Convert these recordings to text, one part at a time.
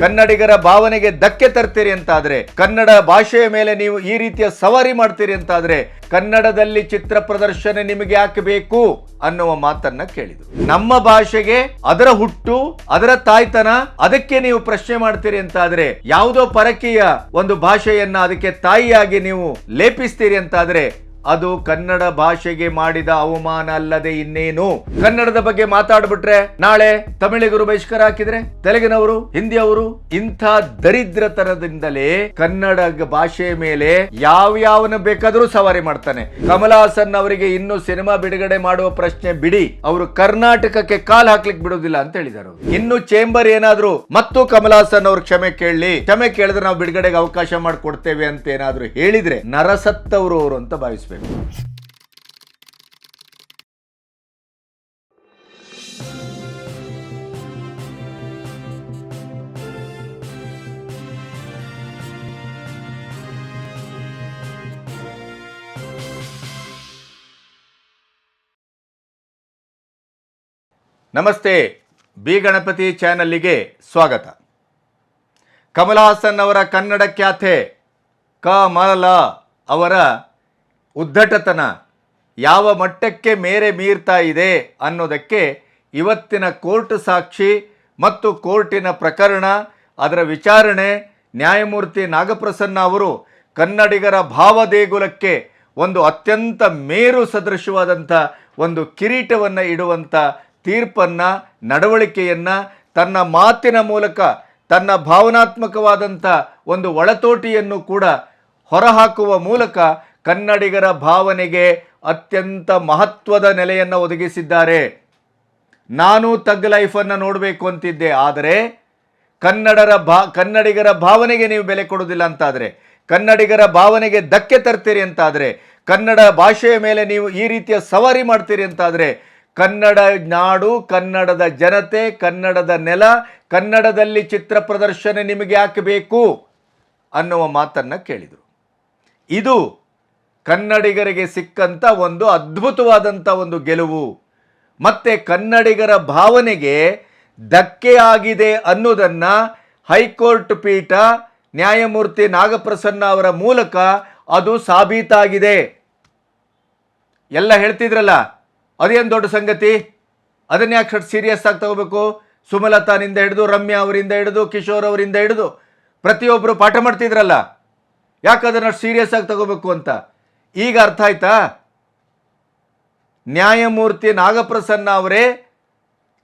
ಕನ್ನಡಿಗರ ಭಾವನೆಗೆ ಧಕ್ಕೆ ತರ್ತೀರಿ ಅಂತಾದ್ರೆ, ಕನ್ನಡ ಭಾಷೆಯ ಮೇಲೆ ನೀವು ಈ ರೀತಿಯ ಸವಾರಿ ಮಾಡ್ತೀರಿ ಅಂತಾದ್ರೆ, ಕನ್ನಡದಲ್ಲಿ ಚಿತ್ರ ಪ್ರದರ್ಶನ ನಿಮಗೆ ಹಾಕಬೇಕು ಬೇಕು ಅನ್ನುವ ಮಾತನ್ನ ಕೇಳಿದ್ರು ನಮ್ಮ ಭಾಷೆಗೆ ಅದರ ಹುಟ್ಟು, ಅದರ ತಾಯ್ತನ, ಅದಕ್ಕೆ ನೀವು ಪ್ರಶ್ನೆ ಮಾಡ್ತೀರಿ ಅಂತಾದ್ರೆ, ಯಾವುದೋ ಪರಕೀಯ ಒಂದು ಭಾಷೆಯನ್ನ ಅದಕ್ಕೆ ತಾಯಿಯಾಗಿ ನೀವು ಲೇಪಿಸ್ತೀರಿ ಅಂತಾದ್ರೆ ಅದು ಕನ್ನಡ ಭಾಷೆಗೆ ಮಾಡಿದ ಅವಮಾನ ಅಲ್ಲದೆ ಇನ್ನೇನು? ಕನ್ನಡದ ಬಗ್ಗೆ ಮಾತಾಡ್ಬಿಟ್ರೆ ನಾಳೆ ತಮಿಳಿಗರು ಬಹಿಷ್ಕಾರ ಹಾಕಿದ್ರೆ, ತೆಲುಗಿನವರು, ಹಿಂದಿಯವರು ಇಂಥ ದರಿದ್ರತನದಿಂದಲೇ ಕನ್ನಡ ಭಾಷೆಯ ಮೇಲೆ ಯಾವ ಯಾವನ ಬೇಕಾದರೂ ಸವಾರಿ ಮಾಡ್ತಾನೆ. ಕಮಲಾಸನ್ ಅವರಿಗೆ ಇನ್ನು ಸಿನಿಮಾ ಬಿಡುಗಡೆ ಮಾಡುವ ಪ್ರಶ್ನೆ ಬಿಡಿ. ಅವರು ಕರ್ನಾಟಕಕ್ಕೆ ಕಾಲ್ ಹಾಕ್ಲಿಕ್ಕೆ ಬಿಡುದಿಲ್ಲ ಅಂತ ಹೇಳಿದರು. ಇನ್ನು ಚೇಂಬರ್ ಏನಾದ್ರು, ಮತ್ತು ಕಮಲಾಸನ್ ಅವ್ರು ಕ್ಷಮೆ ಕೇಳಲಿ ಕ್ಷಮೆ ಕೇಳಿದ್ರೆ ನಾವು ಬಿಡುಗಡೆಗೆ ಅವಕಾಶ ಮಾಡಿಕೊಡ್ತೇವೆ ಅಂತ ಏನಾದ್ರು ಹೇಳಿದ್ರೆ ನರಸತ್ತವರು ಅವರು ಅಂತ ಭಾವಿಸ್ಬೇಕು. ನಮಸ್ತೆ ಬಿ ಗಣಪತಿ ಚಾನಲ್ಲಿಗೆ ಸ್ವಾಗತ. ಕಮಲ್ ಹಾಸನ್ ಅವರ ಕನ್ನಡ ಖ್ಯಾತೆ ಕಮಲ ಅವರ ಉದ್ದಟತನ. ಯಾವ ಮಟ್ಟಕ್ಕೆ ಮೇರೆ ಮೀರ್ತಾ ಇದೆ ಅನ್ನೋದಕ್ಕೆ ಇವತ್ತಿನ ಕೋರ್ಟ್ ಸಾಕ್ಷಿ ಮತ್ತು ಕೋರ್ಟಿನ ಪ್ರಕರಣ, ಅದರ ವಿಚಾರಣೆ ನ್ಯಾಯಮೂರ್ತಿ ನಾಗಪ್ರಸನ್ನ ಅವರು ಕನ್ನಡಿಗರ ಭಾವದೇಗುಲಕ್ಕೆ ಒಂದು ಅತ್ಯಂತ ಮೇರು ಸದೃಶವಾದಂಥ ಒಂದು ಕಿರೀಟವನ್ನು ಇಡುವಂಥ ತೀರ್ಪನ್ನು, ನಡವಳಿಕೆಯನ್ನು, ತನ್ನ ಮಾತಿನ ಮೂಲಕ ತನ್ನ ಭಾವನಾತ್ಮಕವಾದಂಥ ಒಂದು ಒಳತೋಟಿಯನ್ನು ಕೂಡ ಹೊರಹಾಕುವ ಮೂಲಕ ಕನ್ನಡಿಗರ ಭಾವನೆಗೆ ಅತ್ಯಂತ ಮಹತ್ವದ ನೆಲೆಯನ್ನು ಒದಗಿಸಿದ್ದಾರೆ. ನಾನು ತಗ್ ಲೈಫನ್ನು ನೋಡಬೇಕು ಅಂತಿದ್ದೆ, ಆದರೆ ಕನ್ನಡರ ಭಾ, ಕನ್ನಡಿಗರ ಭಾವನೆಗೆ ನೀವು ಬೆಲೆ ಕೊಡೋದಿಲ್ಲ ಅಂತಾದರೆ, ಕನ್ನಡಿಗರ ಭಾವನೆಗೆ ಧಕ್ಕೆ ತರ್ತೀರಿ ಅಂತಾದರೆ, ಕನ್ನಡ ಭಾಷೆಯ ಮೇಲೆ ನೀವು ಈ ರೀತಿಯ ಸವಾರಿ ಮಾಡ್ತೀರಿ ಅಂತಾದರೆ, ಕನ್ನಡ ನಾಡು, ಕನ್ನಡದ ಜನತೆ, ಕನ್ನಡದ ನೆಲ, ಕನ್ನಡದಲ್ಲಿ ಚಿತ್ರ ಪ್ರದರ್ಶನ ನಿಮಗೆ ಹಾಕಬೇಕು ಬೇಕು ಅನ್ನುವ ಮಾತನ್ನು ಕೇಳಿದರು. ಇದು ಕನ್ನಡಿಗರಿಗೆ ಸಿಕ್ಕಂಥ ಒಂದು ಅದ್ಭುತವಾದಂಥ ಒಂದು ಗೆಲುವು. ಮತ್ತೆ ಕನ್ನಡಿಗರ ಭಾವನೆಗೆ ಧಕ್ಕೆ ಆಗಿದೆ ಅನ್ನೋದನ್ನು ಹೈಕೋರ್ಟ್ ಪೀಠ ನ್ಯಾಯಮೂರ್ತಿ ನಾಗಪ್ರಸನ್ನ ಅವರ ಮೂಲಕ ಅದು ಸಾಬೀತಾಗಿದೆ. ಎಲ್ಲ ಹೇಳ್ತಿದ್ರಲ್ಲ? ಅದೇನು ದೊಡ್ಡ ಸಂಗತಿ? ಅದನ್ನ ಯಾಕೆ ಸೀರಿಯಸ್ ಆಗಿ ತಗೋಬೇಕು? ಸುಮಲತಾನಿಂದ ಹಿಡಿದು, ರಮ್ಯಾ ಅವರಿಂದ ಹಿಡಿದು, ಕಿಶೋರ್ ಅವರಿಂದ ಹಿಡಿದು ಪ್ರತಿಯೊಬ್ಬರು ಪಾಠ ಮಾಡ್ತಿದ್ರಲ್ಲ? ಯಾಕೆ ಅದನ್ನು ಸೀರಿಯಸ್ ಆಗಿ ತಗೋಬೇಕು ಅಂತ? ಈಗ ಅರ್ಥ ಆಯ್ತಾ? ನ್ಯಾಯಮೂರ್ತಿ ನಾಗಪ್ರಸನ್ನ ಅವರೇ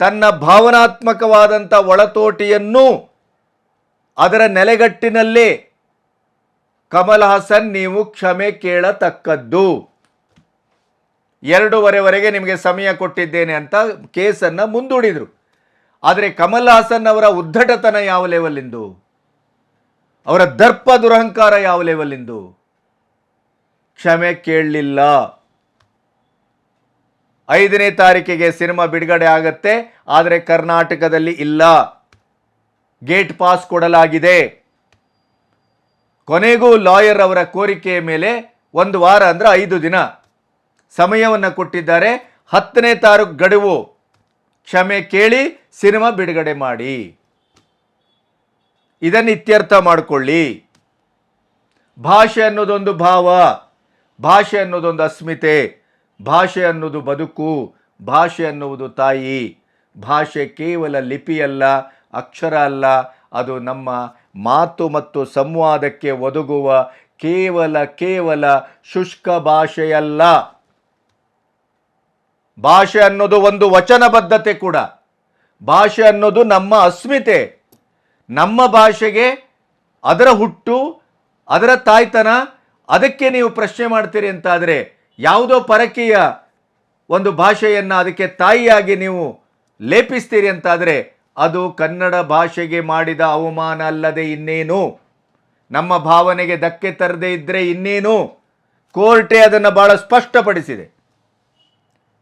ತನ್ನ ಭಾವನಾತ್ಮಕವಾದಂಥ ಒಳತೋಟಿಯನ್ನು ಅದರ ನೆಲೆಗಟ್ಟಿನಲ್ಲಿ ಕಮಲ್ ಹಾಸನ್ ನೀವು ಕ್ಷಮೆ ಕೇಳತಕ್ಕದ್ದು. ಎರಡೂವರೆವರೆಗೆ ನಿಮಗೆ ಸಮಯ ಕೊಟ್ಟಿದ್ದೇನೆ ಅಂತ ಕೇಸನ್ನು ಮುಂದೂಡಿದರು. ಆದರೆ ಕಮಲ್ ಹಾಸನ್ ಅವರ ಉದ್ದಟತನ ಯಾವ ಲೆವೆಲ್ಲಿಂದು ಅವರ ದರ್ಪ ದುರಹಂಕಾರ ಯಾವ ಲೆವೆಲ್ಲಿಂದು ಕ್ಷಮೆ ಕೇಳಲಿಲ್ಲ. ಐದನೇ ತಾರೀಕಿಗೆ ಸಿನಿಮಾ ಬಿಡುಗಡೆ ಆಗತ್ತೆ, ಆದರೆ ಕರ್ನಾಟಕದಲ್ಲಿ ಇಲ್ಲ. ಗೇಟ್ ಪಾಸ್ ಕೊಡಲಾಗಿದೆ. ಕೊನೆಗೂ ಲಾಯರ್ ಅವರ ಕೋರಿಕೆಯ ಮೇಲೆ ಒಂದು ವಾರ ಅಂದ್ರೆ ಐದು ದಿನ ಸಮಯವನ್ನು ಕೊಟ್ಟಿದ್ದಾರೆ. ಹತ್ತನೇ ತಾರೀಕು ಗಡುವು. ಕ್ಷಮೆ ಕೇಳಿ ಸಿನಿಮಾ ಬಿಡುಗಡೆ ಮಾಡಿ. ಇದನ್ನು ಇತ್ಯರ್ಥ ಮಾಡಿಕೊಳ್ಳಿ. ಭಾಷೆ ಅನ್ನೋದೊಂದು ಭಾವ. ಭಾಷೆ ಅನ್ನೋದೊಂದು ಅಸ್ಮಿತೆ. ಭಾಷೆ ಅನ್ನೋದು ಬದುಕು, ಭಾಷೆ ಅನ್ನುವುದು ತಾಯಿ. ಭಾಷೆ ಕೇವಲ ಲಿಪಿಯಲ್ಲ, ಅಕ್ಷರ ಅಲ್ಲ, ಅದು ನಮ್ಮ ಮಾತು ಮತ್ತು ಸಂವಾದಕ್ಕೆ ಒದಗುವ ಕೇವಲ ಕೇವಲ ಶುಷ್ಕ ಭಾಷೆಯಲ್ಲ. ಭಾಷೆ ಅನ್ನೋದು ಒಂದು ವಚನಬದ್ಧತೆ ಕೂಡ. ಭಾಷೆ ಅನ್ನೋದು ನಮ್ಮ ಅಸ್ಮಿತೆ. ನಮ್ಮ ಭಾಷೆಗೆ ಅದರ ಹುಟ್ಟು, ಅದರ ತಾಯ್ತನ ಅದಕ್ಕೆ ನೀವು ಪ್ರಶ್ನೆ ಮಾಡ್ತೀರಿ ಅಂತಾದರೆ ಯಾವುದೋ ಪರಕೀಯ ಒಂದು ಭಾಷೆಯನ್ನು ಅದಕ್ಕೆ ತಾಯಿಯಾಗಿ ನೀವು ಲೇಪಿಸ್ತೀರಿ ಅಂತಾದರೆ ಅದು ಕನ್ನಡ ಭಾಷೆಗೆ ಮಾಡಿದ ಅವಮಾನ ಅಲ್ಲದೆ ಇನ್ನೇನು? ನಮ್ಮ ಭಾವನೆಗೆ ಧಕ್ಕೆ ತರದೇ ಇದ್ದರೆ ಇನ್ನೇನು? ಕೋರ್ಟೆ ಅದನ್ನು ಬಹಳ ಸ್ಪಷ್ಟಪಡಿಸಿದೆ.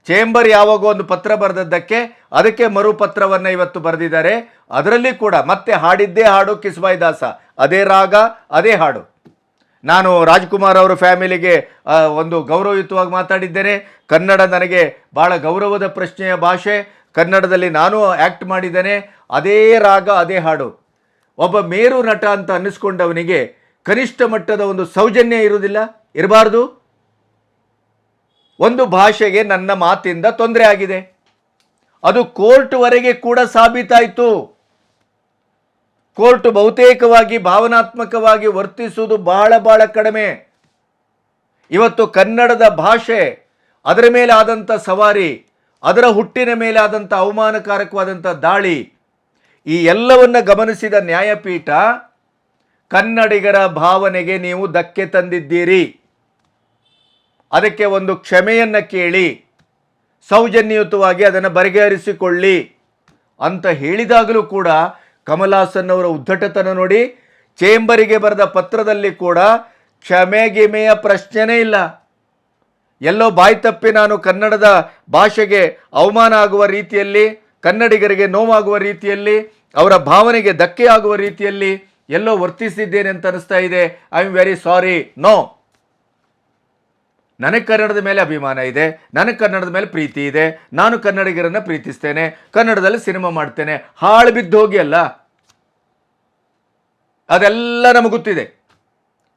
ಚೇಂಬರ್ ಯಾವಾಗ ಒಂದು ಪತ್ರ ಬರೆದದ್ದಕ್ಕೆ ಅದಕ್ಕೆ ಮರುಪತ್ರವನ್ನು ಇವತ್ತು ಬರೆದಿದ್ದಾರೆ. ಅದರಲ್ಲಿ ಕೂಡ ಮತ್ತೆ ಹಾಡಿದ್ದೇ ಹಾಡು ಕಿಸ್ಬಾಯ್ ದಾಸ. ಅದೇ ರಾಗ, ಅದೇ ಹಾಡು. ನಾನು ರಾಜ್ಕುಮಾರ್ ಅವರ ಫ್ಯಾಮಿಲಿಗೆ ಒಂದು ಗೌರವಯುತವಾಗಿ ಮಾತಾಡಿದ್ದೇನೆ. ಕನ್ನಡ ನನಗೆ ಭಾಳ ಗೌರವದ ಪ್ರಶ್ನೆಯ ಭಾಷೆ. ಕನ್ನಡದಲ್ಲಿ ನಾನು ಆ್ಯಕ್ಟ್ ಮಾಡಿದ್ದೇನೆ. ಅದೇ ರಾಗ, ಅದೇ ಹಾಡು. ಒಬ್ಬ ಮೇರು ನಟ ಅಂತ ಅನ್ನಿಸ್ಕೊಂಡವನಿಗೆ ಕನಿಷ್ಠ ಮಟ್ಟದ ಒಂದು ಸೌಜನ್ಯ ಇರುವುದಿಲ್ಲ, ಇರಬಾರ್ದು. ಒಂದು ಭಾಷೆಗೆ ನನ್ನ ಮಾತಿಂದ ತೊಂದರೆ ಆಗಿದೆ. ಅದು ಕೋರ್ಟ್ವರೆಗೆ ಕೂಡ ಸಾಬೀತಾಯಿತು. ಕೋರ್ಟ್ ಬಹುತೇಕವಾಗಿ ಭಾವನಾತ್ಮಕವಾಗಿ ವರ್ತಿಸುವುದು ಬಹಳ ಬಹಳ ಕಡಿಮೆ. ಇವತ್ತು ಕನ್ನಡದ ಭಾಷೆ ಅದರ ಮೇಲೆ ಆದಂಥ ಸವಾರಿ, ಅದರ ಹುಟ್ಟಿನ ಮೇಲೆ ಆದಂಥ ಅವಮಾನಕಾರಕವಾದಂಥ ದಾಳಿ, ಈ ಎಲ್ಲವನ್ನ ಗಮನಿಸಿದ ನ್ಯಾಯಪೀಠ, ಕನ್ನಡಿಗರ ಭಾವನೆಗೆ ನೀವು ಧಕ್ಕೆ ತಂದಿದ್ದೀರಿ. ಅದಕ್ಕೆ ಒಂದು ಕ್ಷಮೆಯನ್ನು ಕೇಳಿ, ಸೌಜನ್ಯಯುತವಾಗಿ ಅದನ್ನು ಬಗೆಹರಿಸಿಕೊಳ್ಳಿ ಅಂತ ಹೇಳಿದಾಗಲೂ ಕೂಡ ಕಮಲಾಸನ್ ಅವರ ಉದ್ದಟತನ ನೋಡಿ ಚೇಂಬರಿಗೆ ಬರೆದ ಪತ್ರದಲ್ಲಿ ಕೂಡ ಕ್ಷಮೆ ಗಿಮೆಯ ಪ್ರಶ್ನೆನೇ ಇಲ್ಲ. ಎಲ್ಲೋ ಬಾಯಿ ತಪ್ಪಿ ನಾನು ಕನ್ನಡದ ಭಾಷೆಗೆ ಅವಮಾನ ಆಗುವ ರೀತಿಯಲ್ಲಿ, ಕನ್ನಡಿಗರಿಗೆ ನೋವಾಗುವ ರೀತಿಯಲ್ಲಿ, ಅವರ ಭಾವನೆಗೆ ಧಕ್ಕೆ ಆಗುವ ರೀತಿಯಲ್ಲಿ ಎಲ್ಲೋ ವರ್ತಿಸಿದ್ದೇನೆ ಅಂತ ಅನಿಸ್ತಾ ಇದೆ. I am very sorry no ನನಗೆ ಕನ್ನಡದ ಮೇಲೆ ಅಭಿಮಾನ ಇದೆ, ನನಗೆ ಕನ್ನಡದ ಮೇಲೆ ಪ್ರೀತಿ ಇದೆ, ನಾನು ಕನ್ನಡಿಗರನ್ನು ಪ್ರೀತಿಸ್ತೇನೆ, ಕನ್ನಡದಲ್ಲಿ ಸಿನಿಮಾ ಮಾಡ್ತೇನೆ, ಹಾಳು ಬಿದ್ದು ಹೋಗಿ ಅಲ್ಲ. ಅದೆಲ್ಲ ನಮಗೆ ಗೊತ್ತಿದೆ.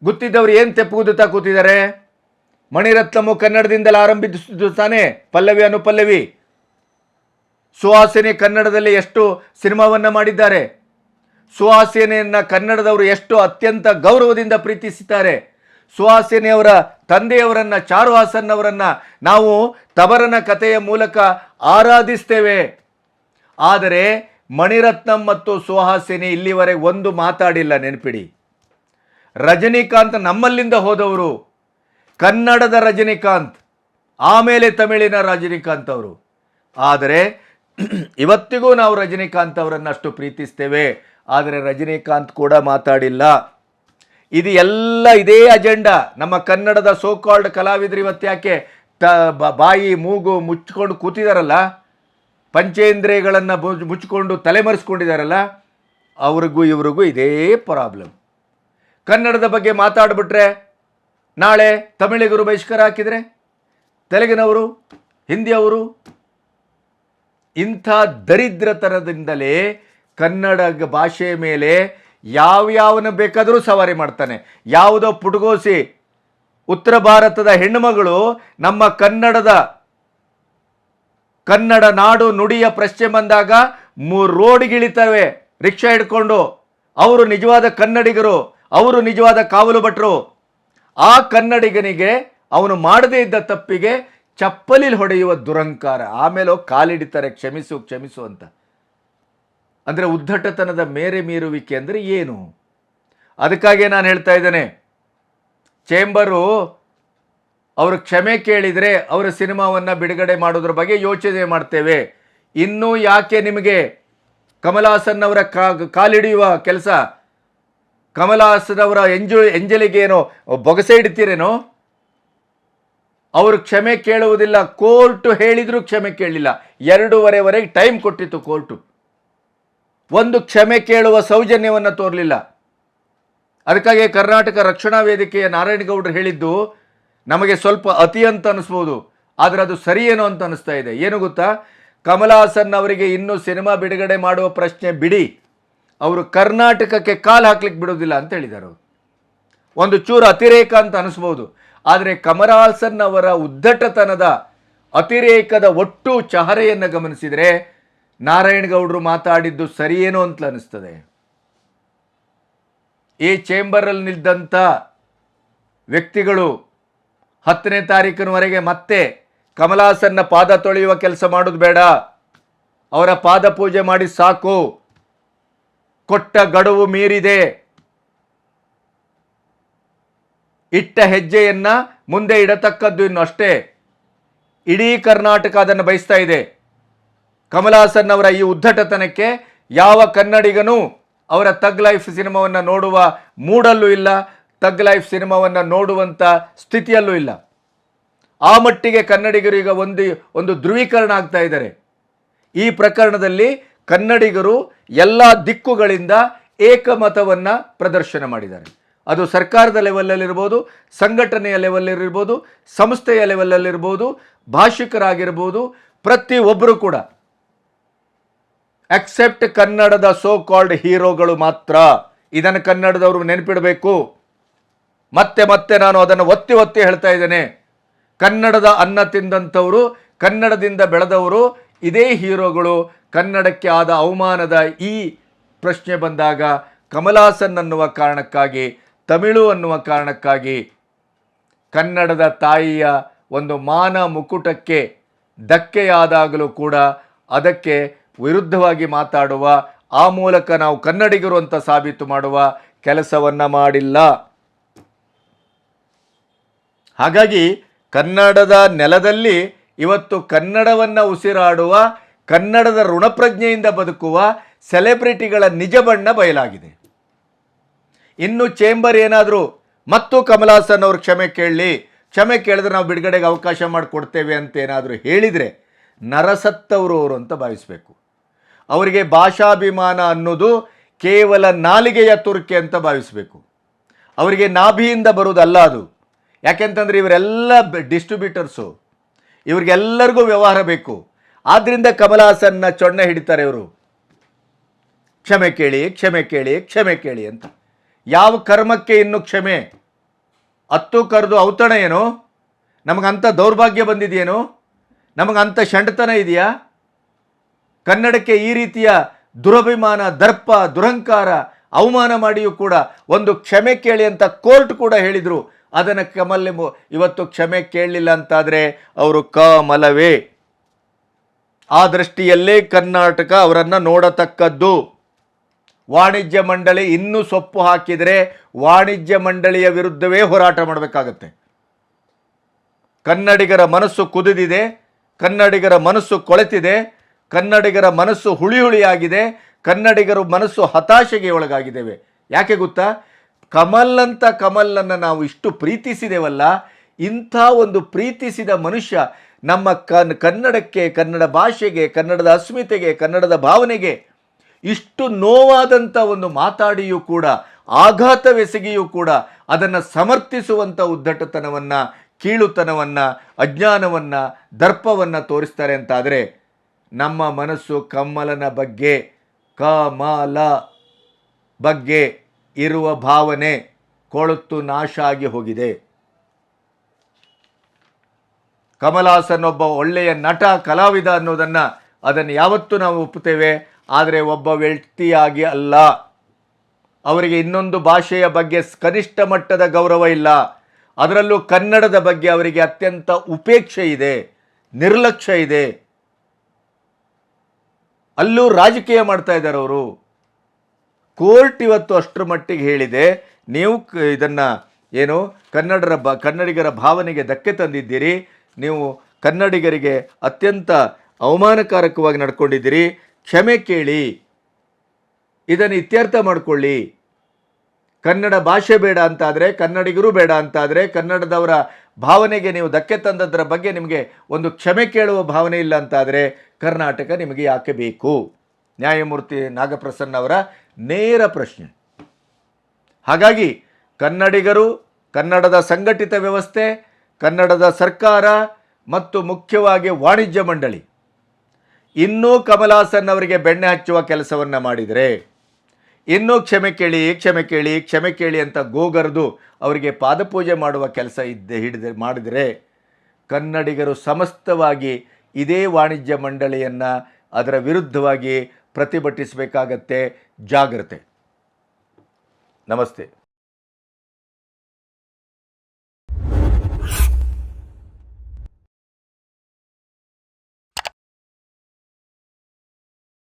ಗೊತ್ತಿದ್ದವ್ರು ಏನು ತೆಪ್ಪುಗುದುತ್ತಾ ಕೂತಿದ್ದಾರೆ? ಮಣಿರತ್ನಮು ಕನ್ನಡದಿಂದಲೇ ಆರಂಭಿಸಿದ್ದು ತಾನೇ ಪಲ್ಲವಿ ಅನುಪಲ್ಲವಿ ಸುಹಾಸಿನಿ ಕನ್ನಡದಲ್ಲಿ ಎಷ್ಟು ಸಿನಿಮಾವನ್ನು ಮಾಡಿದ್ದಾರೆ? ಸುಹಾಸಿನಿಯನ್ನು ಕನ್ನಡದವರು ಎಷ್ಟು ಅತ್ಯಂತ ಗೌರವದಿಂದ ಪ್ರೀತಿಸುತ್ತಾರೆ ಸುಹಾಸಿನಿಯವರ ತಂದೆಯವರನ್ನು ಚಾರುಹಾಸನ್ ಅವರನ್ನು ನಾವು ತಬರನ ಕಥೆಯ ಮೂಲಕ ಆರಾಧಿಸ್ತೇವೆ. ಆದರೆ ಮಣಿರತ್ನಂ ಮತ್ತು ಸುಹಾಸಿನಿ ಇಲ್ಲಿವರೆಗೆ ಒಂದು ಮಾತಾಡಿಲ್ಲ, ನೆನಪಿಡಿ. ರಜನಿಕಾಂತ್ ನಮ್ಮಲ್ಲಿಂದ ಹೋದವರು ಕನ್ನಡದ ರಜನಿಕಾಂತ್, ಆಮೇಲೆ ತಮಿಳಿನ ರಜನಿಕಾಂತ್ ಅವರು. ಆದರೆ, ಇವತ್ತಿಗೂ ನಾವು ರಜನಿಕಾಂತ್ ಅವರನ್ನು ಅಷ್ಟು ಪ್ರೀತಿಸ್ತೇವೆ. ಆದರೆ ರಜನಿಕಾಂತ್ ಕೂಡ ಮಾತಾಡಿಲ್ಲ. ಇದು ಎಲ್ಲ ಇದೇ ಅಜೆಂಡಾ. ನಮ್ಮ ಕನ್ನಡದ ಸೋಕಾಲ್ಡ್ ಕಲಾವಿದರು ಇವತ್ತು ಯಾಕೆ ಬಾಯಿ ಮೂಗು ಮುಚ್ಚಿಕೊಂಡು ಕೂತಿದಾರಲ್ಲ? ಪಂಚೇಂದ್ರಿಯಗಳನ್ನು ಮುಚ್ಚಿಕೊಂಡು ತಲೆಮರೆಸ್ಕೊಂಡಿದ್ದಾರಲ್ಲ ಅವ್ರಿಗೂ ಇವ್ರಿಗೂ ಇದೇ ಪ್ರಾಬ್ಲಮ್. ಕನ್ನಡದ ಬಗ್ಗೆ ಮಾತಾಡಿಬಿಟ್ರೆ ನಾಳೆ ತಮಿಳಿಗರು ಬಹಿಷ್ಕಾರ ಹಾಕಿದರೆ, ತೆಲುಗಿನವರು, ಹಿಂದಿಯವರು, ಇಂಥ ದರಿದ್ರತನದಿಂದಲೇ ಕನ್ನಡ ಭಾಷೆ ಮೇಲೆ ಯಾವ್ಯಾವನ ಬೇಕಾದರೂ ಸವಾರಿ ಮಾಡ್ತಾನೆ. ಯಾವುದೋ ಪುಟಗೋಸಿ ಉತ್ತರ ಭಾರತದ ಹೆಣ್ಣುಮಗಳು ನಮ್ಮ ಕನ್ನಡದ ಕನ್ನಡ ನಾಡು ನುಡಿಯ ಪ್ರಶ್ನೆ ಬಂದಾಗ ಮೂರು ರೋಡ್ಗಿಳಿತವೆ. ರಿಕ್ಷಾ ಹಿಡ್ಕೊಂಡು ಅವರು ನಿಜವಾದ ಕನ್ನಡಿಗರು, ಅವರು ನಿಜವಾದ ಕಾವಲು ಭಟ್ರು. ಆ ಕನ್ನಡಿಗನಿಗೆ ಅವನು ಮಾಡದೇ ಇದ್ದ ತಪ್ಪಿಗೆ ಚಪ್ಪಲಿಲಿ ಹೊಡೆಯುವ ದುರಂಕಾರ. ಆಮೇಲೆ ಕಾಲಿಡಿತಾರೆ, ಕ್ಷಮಿಸು ಕ್ಷಮಿಸು ಅಂತ. ಅಂದರೆ ಉದ್ದಟತನದ ಮೇರೆ ಮೀರುವಿಕೆ ಅಂದರೆ ಏನು? ಅದಕ್ಕಾಗಿ ನಾನು ಹೇಳ್ತಾ ಇದ್ದೇನೆ, ಚೇಂಬರು ಅವರು ಕ್ಷಮೆ ಕೇಳಿದರೆ ಅವರ ಸಿನಿಮಾವನ್ನು ಬಿಡುಗಡೆ ಮಾಡೋದ್ರ ಬಗ್ಗೆ ಯೋಚನೆ ಮಾಡ್ತೇವೆ. ಇನ್ನೂ ಯಾಕೆ ನಿಮಗೆ ಕಮಲಾಸನ್ ಅವರ ಕಾಲಿಡಿಯುವ ಕೆಲಸ? ಕಮಲಾಸನ್ ಅವರ ಎಂಜು, ಎಂಜಲಿಗೆ ಏನೋ ಬೊಗಸೆ ಇಡ್ತೀರೇನೋ? ಅವರು ಕ್ಷಮೆ ಕೇಳುವುದಿಲ್ಲ, ಕೋರ್ಟು ಹೇಳಿದರೂ ಕ್ಷಮೆ ಕೇಳಲಿಲ್ಲ ಎರಡೂವರೆವರೆಗೆ ಟೈಮ್ ಕೊಟ್ಟಿತ್ತು ಕೋರ್ಟು. ಒಂದು ಕ್ಷಮೆ ಕೇಳುವ ಸೌಜನ್ಯವನ್ನು ತೋರಲಿಲ್ಲ. ಅದಕ್ಕಾಗಿ ಕರ್ನಾಟಕ ರಕ್ಷಣಾ ವೇದಿಕೆಯ ನಾರಾಯಣಗೌಡರು ಹೇಳಿದ್ದು ನಮಗೆ ಸ್ವಲ್ಪ ಅತಿ ಅಂತ ಅನಿಸ್ಬೋದು, ಆದರೆ ಅದು ಸರಿಯೇನೋ ಅಂತ ಅನಿಸ್ತಾ ಇದೆ. ಏನು ಗೊತ್ತಾ? ಕಮಲಾಸನ್ ಅವರಿಗೆ ಇನ್ನೂ ಸಿನಿಮಾ ಬಿಡುಗಡೆ ಮಾಡುವ ಪ್ರಶ್ನೆ ಬಿಡಿ. ಅವರು ಕರ್ನಾಟಕಕ್ಕೆ ಕಾಲು ಹಾಕ್ಲಿಕ್ಕೆ ಬಿಡೋದಿಲ್ಲ ಅಂತ ಹೇಳಿದರು ಒಂದು ಚೂರು ಅತಿರೇಕ ಅಂತ ಅನಿಸ್ಬೋದು, ಆದರೆ ಕಮಲಾಸನ್ ಅವರ ಉದ್ದಟತನದ ಅತಿರೇಕದ ಒಟ್ಟು ಚಹರೆಯನ್ನು ಗಮನಿಸಿದರೆ ನಾರಾಯಣಗೌಡರು ಮಾತಾಡಿದ್ದು ಸರಿಯೇನೋ ಅಂತ ಅನಿಸ್ತದೆ. ಈ ಚೇಂಬರಲ್ಲಿ ನಿಲ್ದಂಥ ವ್ಯಕ್ತಿಗಳು ಹತ್ತನೇ ತಾರೀಕಿನವರೆಗೆ ಮತ್ತೆ ಕಮಲಾಸನ್ನ ಪಾದ ತೊಳೆಯುವ ಕೆಲಸ ಮಾಡೋದು ಬೇಡ. ಅವರ ಪಾದ ಪೂಜೆ ಮಾಡಿ ಸಾಕು. ಕೊಟ್ಟ ಗಡುವು ಮೀರಿದೆ. ಇಟ್ಟ ಹೆಜ್ಜೆಯನ್ನ ಮುಂದೆ ಇಡತಕ್ಕದ್ದು ಇನ್ನು ಅಷ್ಟೇ. ಇಡೀ ಕರ್ನಾಟಕ ಅದನ್ನು ಬಯಸ್ತಾ ಇದೆ. ಕಮಲಾಸನ್ ಅವರ ಈ ಉದ್ದಟತನಕ್ಕೆ ಯಾವ ಕನ್ನಡಿಗನೂ ಅವರ ತಗ್ ಲೈಫ್ ಸಿನಿಮಾವನ್ನು ನೋಡುವ ಮೂಡಲ್ಲೂ ಇಲ್ಲ. ತಗ್ ಲೈಫ್ ಸಿನಿಮಾವನ್ನು ನೋಡುವಂಥ ಸ್ಥಿತಿಯಲ್ಲೂ ಇಲ್ಲ. ಆ ಮಟ್ಟಿಗೆ ಕನ್ನಡಿಗರು ಈಗ ಒಂದು ಒಂದು ಧ್ರುವೀಕರಣ ಆಗ್ತಾ ಇದ್ದಾರೆ. ಈ ಪ್ರಕರಣದಲ್ಲಿ ಕನ್ನಡಿಗರು ಎಲ್ಲ ದಿಕ್ಕುಗಳಿಂದ ಏಕಮತವನ್ನು ಪ್ರದರ್ಶನ ಮಾಡಿದ್ದಾರೆ. ಅದು ಸರ್ಕಾರದ ಲೆವೆಲಲ್ಲಿರ್ಬೋದು, ಸಂಘಟನೆಯ ಲೆವೆಲಲ್ಲಿರ್ಬೋದು, ಸಂಸ್ಥೆಯ ಲೆವೆಲಲ್ಲಿರ್ಬೋದು, ಭಾಷಿಕರಾಗಿರ್ಬೋದು ಪ್ರತಿ ಒಬ್ಬರು ಕೂಡ. ಅಕ್ಸೆಪ್ಟ್ ಕನ್ನಡದ ಸೋ ಕಾಲ್ಡ್ ಹೀರೋಗಳು ಮಾತ್ರ. ಇದನ್ನು ಕನ್ನಡದವರು ನೆನಪಿಡಬೇಕು. ಮತ್ತೆ ಮತ್ತೆ ನಾನು ಅದನ್ನು ಒತ್ತಿ ಒತ್ತಿ ಹೇಳ್ತಾ ಇದ್ದೇನೆ. ಕನ್ನಡದ ಅನ್ನ ತಿಂದಂಥವರು, ಕನ್ನಡದಿಂದ ಬೆಳೆದವರು, ಇದೇ ಹೀರೋಗಳು, ಕನ್ನಡಕ್ಕೆ ಆದ ಅವಮಾನದ ಈ ಪ್ರಶ್ನೆ ಬಂದಾಗ ಕಮಲಾಸನ್ ಅನ್ನುವ ಕಾರಣಕ್ಕಾಗಿ, ತಮಿಳು ಅನ್ನುವ ಕಾರಣಕ್ಕಾಗಿ ಕನ್ನಡದ ತಾಯಿಯ ಒಂದು ಮಾನ ಮುಕುಟಕ್ಕೆ ಧಕ್ಕೆಯಾದಾಗಲೂ ಕೂಡ ಅದಕ್ಕೆ ವಿರುದ್ಧವಾಗಿ ಮಾತಾಡುವ, ಆ ಮೂಲಕ ನಾವು ಕನ್ನಡಿಗರು ಅಂತ ಸಾಬೀತು ಮಾಡುವ ಕೆಲಸವನ್ನು ಮಾಡಿಲ್ಲ. ಹಾಗಾಗಿ ಕನ್ನಡದ ನೆಲದಲ್ಲಿ ಇವತ್ತು ಕನ್ನಡವನ್ನ ಉಸಿರಾಡುವ, ಕನ್ನಡದ ಋಣಪ್ರಜ್ಞೆಯಿಂದ ಬದುಕುವ ಸೆಲೆಬ್ರಿಟಿಗಳ ನಿಜ ಬಣ್ಣ ಬಯಲಾಗಿದೆ. ಇನ್ನು ಚೇಂಬರ್ ಏನಾದರೂ, ಮತ್ತು ಕಮಲಾಸನ್ ಅವರು ಕ್ಷಮೆ ಕೇಳಲಿ, ಕ್ಷಮೆ ಕೇಳಿದ್ರೆ ನಾವು ಬಿಡುಗಡೆಗೆ ಅವಕಾಶ ಮಾಡಿಕೊಡ್ತೇವೆ ಅಂತ ಏನಾದರೂ ಹೇಳಿದರೆ ನರಸತ್ತವರು ಅವರು ಅಂತ ಭಾವಿಸಬೇಕು. ಅವರಿಗೆ ಭಾಷಾಭಿಮಾನ ಅನ್ನೋದು ಕೇವಲ ನಾಲಿಗೆಯ ತುರ್ಕೆ ಅಂತ ಭಾವಿಸಬೇಕು. ಅವರಿಗೆ ನಾಭಿಯಿಂದ ಬರುವುದಲ್ಲ ಅದು. ಯಾಕೆಂತಂದ್ರೆ ಇವರೆಲ್ಲ ಡಿಸ್ಟ್ರಿಬ್ಯೂಟರ್ಸು ಇವ್ರಿಗೆಲ್ಲರಿಗೂ ವ್ಯವಹಾರ ಬೇಕು. ಆದ್ದರಿಂದ ಕಮಲಾಸನ್ನ ಚೊಣ್ಣೆ ಹಿಡಿತಾರೆ ಇವರು. ಕ್ಷಮೆ ಕೇಳಿ ಕ್ಷಮೆ ಕೇಳಿ ಕ್ಷಮೆ ಕೇಳಿ ಅಂತ. ಯಾವ ಕರ್ಮಕ್ಕೆ ಇನ್ನು ಕ್ಷಮೆ? ಹತ್ತು ಕರೆದು ಔತಣ ಏನು? ನಮಗಂಥ ದೌರ್ಭಾಗ್ಯ ಬಂದಿದೆಯೇನು? ನಮಗಂಥ ಷಂಡತನ ಇದೆಯಾ? ಕನ್ನಡಕ್ಕೆ ಈ ರೀತಿಯ ದುರಭಿಮಾನ, ದರ್ಪ ದುರಂಕಾರ ಅವಮಾನ ಮಾಡಿಯೂ ಕೂಡ ಒಂದು ಕ್ಷಮೆ ಕೇಳಿ ಅಂತ ಕೋರ್ಟ್ ಕೂಡ ಹೇಳಿದರು. ಅದನ್ನು ಕಮಲ್ ಇವತ್ತು ಕ್ಷಮೆ ಕೇಳಲಿಲ್ಲ ಅಂತಾದರೆ ಅವರು ಕಮಲವೇ. ಆ ದೃಷ್ಟಿಯಲ್ಲೇ ಕರ್ನಾಟಕ ಅವರನ್ನು ನೋಡತಕ್ಕದ್ದು. ವಾಣಿಜ್ಯ ಮಂಡಳಿ ಇನ್ನೂ ಸೊಪ್ಪು ಹಾಕಿದರೆ ವಾಣಿಜ್ಯ ಮಂಡಳಿಯ ವಿರುದ್ಧವೇ ಹೋರಾಟ ಮಾಡಬೇಕಾಗತ್ತೆ. ಕನ್ನಡಿಗರ ಮನಸ್ಸು ಕುದಿದಿದೆ, ಕನ್ನಡಿಗರ ಮನಸ್ಸು ಕೊಳೆತಿದೆ, ಕನ್ನಡಿಗರ ಮನಸ್ಸು ಹುಳಿ ಹುಳಿಯಾಗಿದೆ ಕನ್ನಡಿಗರ ಮನಸ್ಸು ಹತಾಶೆಗೆ ಒಳಗಾಗಿದ್ದೇವೆ. ಯಾಕೆ ಗೊತ್ತಾ? ಕಮಲ್ ಅಂತ ಕಮಲನ್ನು ನಾವು ಇಷ್ಟು ಪ್ರೀತಿಸಿದೆವಲ್ಲ, ಇಂಥ ಒಂದು ಪ್ರೀತಿಸಿದ ಮನುಷ್ಯ ನಮ್ಮ ಕನ್, ಕನ್ನಡಕ್ಕೆ, ಕನ್ನಡ ಭಾಷೆಗೆ, ಕನ್ನಡದ ಅಸ್ಮಿತೆಗೆ, ಕನ್ನಡದ ಭಾವನೆಗೆ ಇಷ್ಟು ನೋವಾದಂಥ ಒಂದು ಮಾತಾಡಿಯೂ ಕೂಡ, ಆಘಾತವೆಸಗಿಯೂ ಕೂಡ ಅದನ್ನು ಸಮರ್ಥಿಸುವಂಥ ಉದ್ದಟತನವನ್ನು, ಕೀಳುತನವನ್ನು, ಅಜ್ಞಾನವನ್ನು, ದರ್ಪವನ್ನು ತೋರಿಸ್ತಾರೆ ಅಂತಾದರೆ ನಮ್ಮ ಮನಸ್ಸು ಕಮ್ಮಲನ ಬಗ್ಗೆ, ಕಮಲ ಬಗ್ಗೆ ಇರುವ ಭಾವನೆ ಕೊಳುತ್ತು ನಾಶ ಆಗಿ ಹೋಗಿದೆ. ಕಮಲಾಸನ್ ಒಬ್ಬ ಒಳ್ಳೆಯ ನಟ, ಕಲಾವಿದ ಅನ್ನೋದನ್ನು ಅದನ್ನು ಯಾವತ್ತೂ ನಾವು ಒಪ್ಪುತ್ತೇವೆ. ಆದರೆ ಒಬ್ಬ ವ್ಯಕ್ತಿಯಾಗಿ ಅಲ್ಲ. ಅವರಿಗೆ ಇನ್ನೊಂದು ಭಾಷೆಯ ಬಗ್ಗೆ ಕನಿಷ್ಠ ಮಟ್ಟದ ಗೌರವ ಇಲ್ಲ. ಅದರಲ್ಲೂ ಕನ್ನಡದ ಬಗ್ಗೆ ಅವರಿಗೆ ಅತ್ಯಂತ ಉಪೇಕ್ಷೆ ಇದೆ, ನಿರ್ಲಕ್ಷ್ಯ ಇದೆ. ಅಲ್ಲೂ ರಾಜಕೀಯ ಮಾಡ್ತಾ ಇದ್ದಾರೆ ಅವರು. ಕೋರ್ಟ್ ಇವತ್ತು ಅಷ್ಟರ ಮಟ್ಟಿಗೆ ಹೇಳಿದೆ, ನೀವು ಇದನ್ನು ಏನು, ಕನ್ನಡರ ಬ, ಕನ್ನಡಿಗರ ಭಾವನೆಗೆ ಧಕ್ಕೆ ತಂದಿದ್ದೀರಿ, ನೀವು ಕನ್ನಡಿಗರಿಗೆ ಅತ್ಯಂತ ಅವಮಾನಕಾರಕವಾಗಿ ನಡ್ಕೊಂಡಿದ್ದೀರಿ, ಕ್ಷಮೆ ಕೇಳಿ, ಇದನ್ನು ಇತ್ಯರ್ಥ ಮಾಡಿಕೊಳ್ಳಿ. ಕನ್ನಡ ಭಾಷೆ ಬೇಡ ಅಂತಾದರೆ ಕನ್ನಡಿಗರು ಬೇಡ ಅಂತಾದರೆ ಕನ್ನಡದವರ ಭಾವನೆಗೆ ನೀವು ಧಕ್ಕೆ ತಂದದರ ಬಗ್ಗೆ ನಿಮಗೆ ಒಂದು ಕ್ಷಮೆ ಕೇಳುವ ಭಾವನೆ ಇಲ್ಲ ಅಂತಾದರೆ ಕರ್ನಾಟಕ ನಿಮಗೆ ಯಾಕೆ ಬೇಕು? ನ್ಯಾಯಮೂರ್ತಿ ನಾಗಪ್ರಸನ್ನ ಅವರ ನೇರ ಪ್ರಶ್ನೆ. ಹಾಗಾಗಿ ಕನ್ನಡಿಗರು, ಕನ್ನಡದ ಸಂಘಟಿತ ವ್ಯವಸ್ಥೆ, ಕನ್ನಡದ ಸರ್ಕಾರ ಮತ್ತು ಮುಖ್ಯವಾಗಿ ವಾಣಿಜ್ಯ ಮಂಡಳಿ ಇನ್ನೂ ಕಮಲಾಸನ್ ಅವರಿಗೆ ಬೆಣ್ಣೆ ಹಚ್ಚುವ ಕೆಲಸವನ್ನು ಮಾಡಿದರೆ, ಇನ್ನೂ ಕ್ಷಮೆ ಕೇಳಿ ಕ್ಷಮೆ ಕೇಳಿ ಕ್ಷಮೆ ಕೇಳಿ ಅಂತ ಗೋಗರೆದು ಅವರಿಗೆ ಪಾದಪೂಜೆ ಮಾಡುವ ಕೆಲಸ ಇದ್ದೆ ಹಿಡಿದ, ಮಾಡಿದರೆ ಕನ್ನಡಿಗರು ಸಮಸ್ತವಾಗಿ ಇದೇ ವಾಣಿಜ್ಯ ಮಂಡಳಿಯನ್ನು ಅದರ ವಿರುದ್ಧವಾಗಿ ಪ್ರತಿಭಟಿಸಬೇಕಾಗತ್ತೆ. ಜಾಗ್ರತೆ. ನಮಸ್ತೆ.